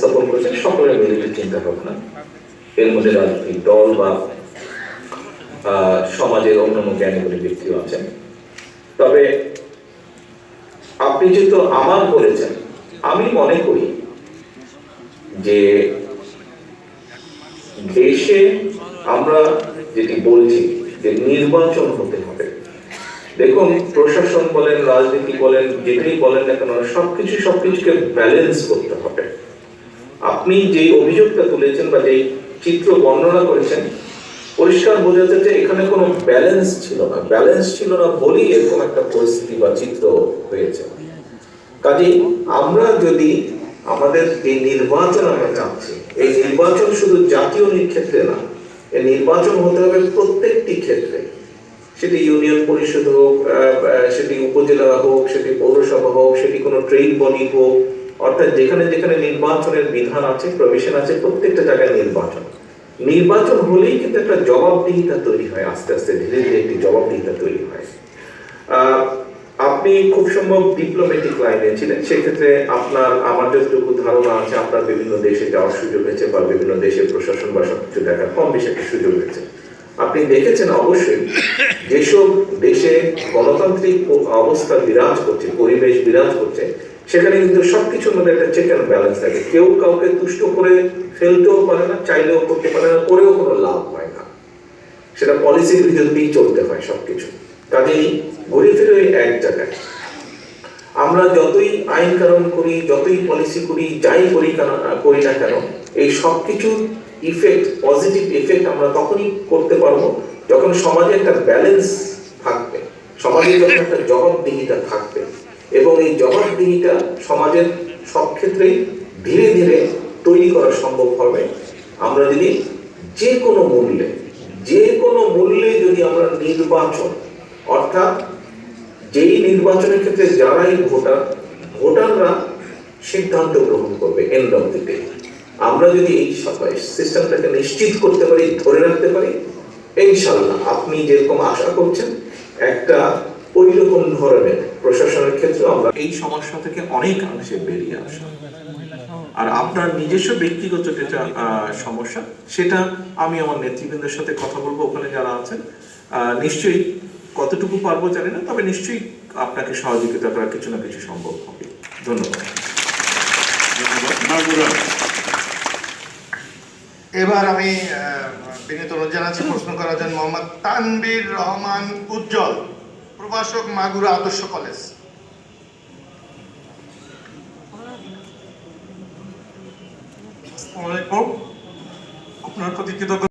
উপস্থাপন করেছেন, সকলের মিলিত চিন্তা ভাবনা। এর মধ্যে রাজনৈতিক দল বা সমাজের অন্যান্য জ্ঞানীগুলি ব্যক্তিও আছেন। তবে আপনি যেহেতু আমার বলেছেন, আমি মনে করি যে দেশে আমরা যেটি বলছি যে নির্বাচন হতে হবে। দেখুন, প্রশাসন বলেন, রাজনীতি বলেন, যেটাই বলেন না কেন, সবকিছু সবকিছুকে ব্যালেন্স করতে হবে। আপনি যে অভিযোগটা তুলেছেন বা যেই চিত্র বর্ণনা করেছেন, পরিষ্কার বোঝা যাচ্ছে যে এখানে কোনো ব্যালেন্স ছিল না। ব্যালেন্স ছিল না বলেই এরকম একটা পরিস্থিতি বা চিত্র হয়েছে। কাজেই আমরা যদি আমাদের এই নির্বাচন আমরা চাচ্ছি, এই নির্বাচন শুধু জাতীয় ক্ষেত্রে না, এই নির্বাচন হতে হবে প্রত্যেকটি ক্ষেত্রে। সেটি ইউনিয়ন পরিষদ হোক সেটি উপজেলা হোক, সেটি পৌরসভা হোক, সেটি কোনো ট্রেড বডি হোক অর্থাৎ যেখানে যেখানে নির্বাচনের বিধান আছে প্রভিশন আছে, প্রত্যেকটা জায়গায় নির্বাচন। নির্বাচন হলেই কিন্তু একটা জবাবদিহিতা তৈরি হয় আস্তে আস্তে, ধীরে ধীরে একটি জবাবদিহিতা তৈরি হয়। আপনি খুব সম্ভব ডিপ্লোম্যাটিক লাইনে ছিলেন। সেক্ষেত্রে আপনার, আমার যতটুকু ধারণা আছে, আপনার বিভিন্ন দেশে যাওয়ার সুযোগ হয়েছে বা বিভিন্ন দেশের প্রশাসন বা সবকিছু দেখার কম বেশি একটা সুযোগ হয়েছে। আপনি দেখেছেন অবশ্যই যেসব দেশে গণতান্ত্রিক অবস্থা বিরাজ করছে, পরিবেশ বিরাজ করছে সেখানে কিন্তু সবকিছুর মধ্যে একটা চেক অ্যান্ড ব্যালেন্স থাকে। কেউ কাউকে তুষ্ট করে ফেলতেও পারে না, চাইলেও করতে পারে না, করেও কোনো লাভ হয় না। সেটা পলিসির ভিতর দিয়েই চলতে হয় সবকিছু। কাজেই ঘুরে ফিরে ওই এক জায়গায়। আমরা যতই আইন কানুন করি, যতই পলিসি করি, যাই করি করি না কেন, এই সব কিছুর ইফেক্ট পজিটিভ ইফেক্ট আমরা তখনই করতে পারব যখন সমাজে একটা ব্যালেন্স থাকবে। সমাজে যখন একটা জবাবদিহিতা থাকবে। এই জবাবদিহিতা সমাজের সব ক্ষেত্রেই ধীরে ধীরে তৈরি করা সম্ভব হবে। আমরা যদি যে কোনো মূল্যে, যে কোনো মূল্যে যদি আমরা নির্বাচন, অর্থাৎ যেই নির্বাচনের ক্ষেত্রে যারাই ভোটার, ভোটাররা সিদ্ধান্ত গ্রহণ করবে এন্ড অফ দি ডে আমরা যদি এই সিস্টেমটাকে নিশ্চিত করতে পারি, ধরে রাখতে পারি ইনশাল্লাহ আপনি যেরকম আশা করছেন, একটা ওই রকম ধরনের প্রশাসনের ক্ষেত্রে আমরা এই সমস্যা থেকে অনেকাংশে বেরিয়ে আসা। আর আপনার নিজস্ব ব্যক্তিগত যেটা সমস্যা সেটা আমি আমার নেতৃবৃন্দের সাথে কথা বলব ওখানে যারা আছেন। নিশ্চয়ই কতটুকু পারব জানি না তবে নিশ্চয়ই আপনাকে সহযোগিতা করা কিছু না কিছু সম্ভব হবে। ধন্যবাদ। এবার আমি আহ, বিনীত অনুরোধ জানাচ্ছি প্রশ্ন করার জন্য মোহাম্মদ তানবীর রহমান উজ্জ্বল। প্রভাষক মাগুরা আদর্শ কলেজ। আপনার প্রতি কৃতজ্ঞ